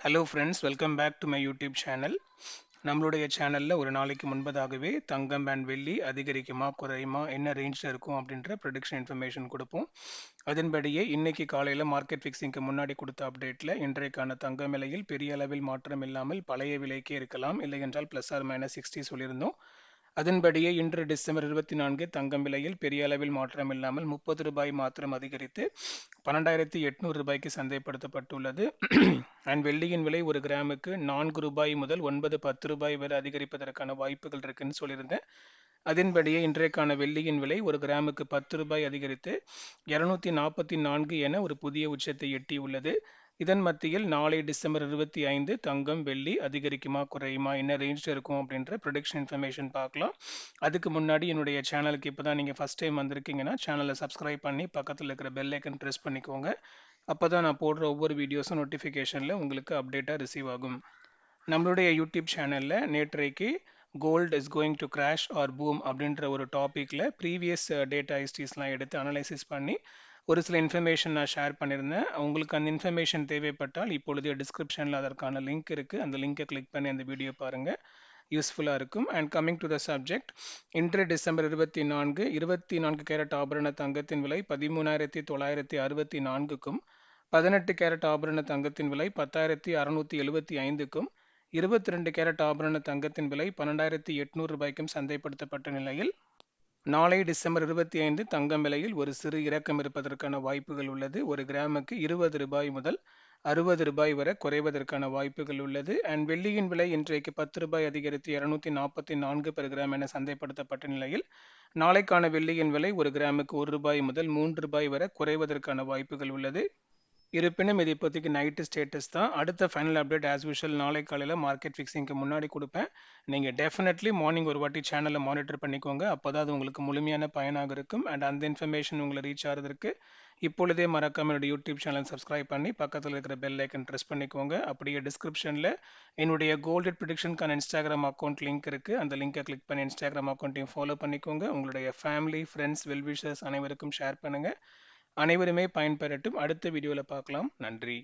Hello friends welcome back to my YouTube channel நம்மளுடைய சேனலில் ஒரு நாளைக்கு முன்பதாகவே தங்கம் அண்ட் வெள்ளி அதிகரிக்குமா குறையுமா என்ன ரேஞ்சில் இருக்கும் அப்படின்ற ப்ரொடிக்ஷன் இன்ஃபர்மேஷன் கொடுப்போம். அதன்படியே இன்னைக்கு காலையில் மார்க்கெட் ஃபிக்ஸிங்க்கு முன்னாடி கொடுத்த அப்டேட்டில் இன்றைக்கான தங்க விலையில் பெரிய அளவில் மாற்றம் இல்லாமல் பழைய விலைக்கே இருக்கலாம். இல்லை என்றால் ப்ளஸ் ஆர் மைனஸ் சிக்ஸ்டி சொல்லியிருந்தோம். அதன்படியே இன்று டிசம்பர் இருபத்தி நான்கு தங்கம் விலையில் பெரிய அளவில் மாற்றம் இல்லாமல் முப்பது ரூபாய் மாத்திரம் அதிகரித்து பன்னெண்டாயிரத்தி எட்நூறு ரூபாய்க்கு சந்தைப்படுத்தப்பட்டுள்ளது. அண்ட் வெள்ளியின் விலை ஒரு கிராமுக்கு நான்கு ரூபாய் முதல் ஒன்பது பத்து ரூபாய் வரை அதிகரிப்பதற்கான வாய்ப்புகள் இருக்குன்னு சொல்லியிருந்தேன். அதன்படியே இன்றைக்கான வெள்ளியின் விலை ஒரு கிராமுக்கு பத்து ரூபாய் அதிகரித்து இருநூத்தி நாற்பத்தி நான்கு என ஒரு புதிய உச்சத்தை எட்டியுள்ளது. இதன் மத்தியில் நாளை டிசம்பர் இருபத்தி ஐந்து தங்கம் வெள்ளி அதிகரிக்குமா குறையுமா என்ன ரேஞ்சில் இருக்கும் அப்படின்ற ப்ரொடிக்ஷன் இன்ஃபர்மேஷன் பார்க்கலாம். அதுக்கு முன்னாடி என்னுடைய சேனலுக்கு இப்போ தான் நீங்கள் ஃபஸ்ட் டைம் வந்திருக்கீங்கன்னா சேனலை சப்ஸ்கிரைப் பண்ணி பக்கத்தில் இருக்கிற பெல் ஐக்கன் ப்ரெஸ் பண்ணிக்கோங்க. அப்போ தான் நான் போடுற ஒவ்வொரு வீடியோஸும் நோட்டிஃபிகேஷனில் உங்களுக்கு அப்டேட்டாக ரிசீவ் ஆகும். நம்மளுடைய யூடியூப் சேனலில் நேற்றைக்கு gold is going to crash or boom அப்படின்ற ஒரு டாப்பிக்கில் ப்ரீவியஸ் டேட்டா ஹிஸ்ட்ரிஸ்லாம் எடுத்து அனலைசிஸ் பண்ணி ஒரு சில இன்ஃபர்மேஷன் நான் ஷேர் பண்ணியிருந்தேன். உங்களுக்கு அந்த இன்ஃபர்மேஷன் தேவைப்பட்டால் இப்பொழுது டிஸ்கிரிப்ஷனில் அதற்கான லிங்க் இருக்குது அந்த லிங்கை கிளிக் பண்ணி அந்த வீடியோ பாருங்கள் யூஸ்ஃபுல்லாக இருக்கும். And coming to the subject இன்று டிசம்பர் இருபத்தி நான்கு இருபத்தி நான்கு கேரட் ஆபரண தங்கத்தின் விலை பதிமூணாயிரத்தி தொள்ளாயிரத்தி அறுபத்தி நான்குக்கும் பதினெட்டு கேரட் ஆபரண தங்கத்தின் விலை பத்தாயிரத்தி அறுநூத்தி எழுபத்தி ஐந்துக்கும் இருபத்தி ரெண்டு கேரட் ஆபரண தங்கத்தின் விலை பன்னெண்டாயிரத்தி எட்நூறு ரூபாய்க்கும் சந்தைப்படுத்தப்பட்ட நிலையில் நாளை டிசம்பர் இருபத்தி ஐந்து தங்கம் விலையில் ஒரு சிறு இறக்கம் இருப்பதற்கான வாய்ப்புகள் உள்ளது. ஒரு கிராமுக்கு இருபது ரூபாய் முதல் அறுபது ரூபாய் வரை குறைவதற்கான வாய்ப்புகள் உள்ளது. அண்ட் வெள்ளியின் விலை இன்றைக்கு பத்து ரூபாய் அதிகரித்து இருநூத்தி நாற்பத்தி நான்கு பெர் கிராம் என சந்தைப்படுத்தப்பட்ட நிலையில் நாளைக்கான வெள்ளியின் விலை ஒரு கிராமுக்கு ஒரு ரூபாய் முதல் மூன்று ரூபாய் வரை குறைவதற்கான வாய்ப்புகள் உள்ளது. இருப்பினும் இது இப்போதைக்கு நைட்டு ஸ்டேட்டஸ் தான். அடுத்த ஃபைனல் அப்டேட் ஆஸ் யூஷுவல் நாளை காலையில் மார்க்கெட் ஃபிக்ஸிங்க்கு முன்னாடி கொடுப்பேன். நீங்கள் டெஃபினெட்லி மார்னிங் ஒரு வாட்டி சேனலை மானிட்டர் பண்ணிக்கோங்க. அப்போ தான் அது உங்களுக்கு முழுமையான பயனாக இருக்கும். அண்ட் அந்த இன்ஃபர்மேஷன் உங்களை ரீச் ஆகிறதுக்கு இப்பொழுதே மறக்காம என்னுடைய யூடியூப் சேனல் சப்ஸ்கிரைப் பண்ணி பக்கத்தில் இருக்கிற பெல் ஐக்கன் ப்ரெஸ் பண்ணிக்கோங்க. அப்படியே டிஸ்கிரிப்ஷனில் என்னுடைய கோல்டட் ப்ரிடிக்ஷனுக்கான இன்ஸ்டாகிராம் அக்கௌண்ட் லிங்க் இருக்குது அந்த லிங்கை கிளிக் பண்ணி இன்ஸ்டாகிராம் அக்கௌண்ட்டையும் ஃபாலோ பண்ணிக்கோங்க. உங்களுடைய ஃபேமிலி ஃப்ரெண்ட்ஸ் வெல்விஷர்ஸ் அனைவருக்கும் ஷேர் பண்ணுங்கள் அனைவருமே பயன்பெறட்டும். அடுத்த வீடியோவில் பார்க்கலாம் நன்றி.